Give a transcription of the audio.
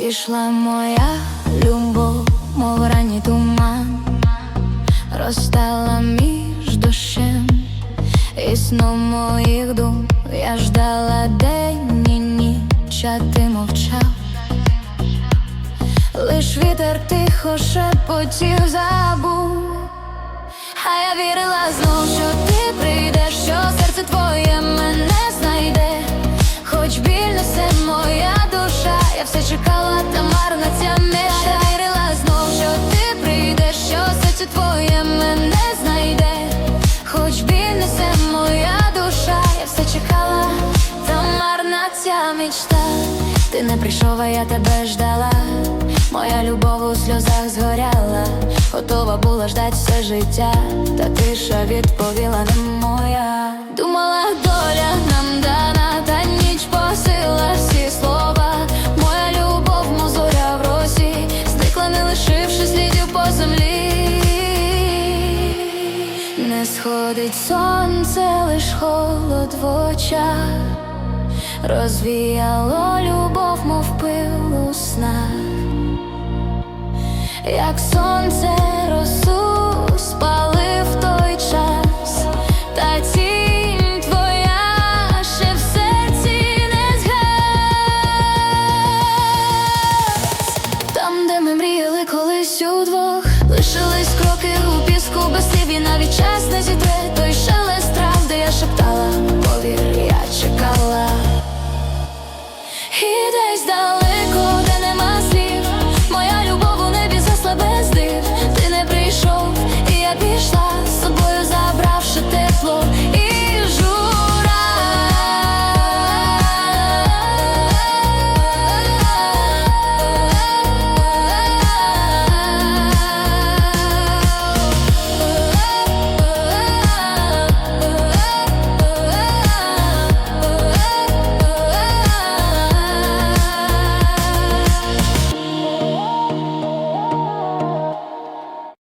Пішла моя любов, мов ранній туман, розстала між душем і сном моїх дум. Я ждала день і ніч, а ти мовчав. Лиш вітер тихо шепотів забув. А я вірила знов, що ти прийдеш, що серце твоє мене знайде, хоч біль несе я все чекала, та марна ця мечта Я вірила знов, що ти прийдеш, що серце твоє мене знайде, хоч біль несе моя душа, я все чекала, та марна ця мечта. Ти не прийшов, а я тебе ждала. Моя любов у сльозах згоряла, готова була ждать все життя, та тиша відповіла не моя. сходить сонце, лиш холод в очах, розвіяло любов, мов пил у снах, як сонце росу спалив той час, та тінь твоя ще в серці там, де ми мріяли колись удвох, лишились.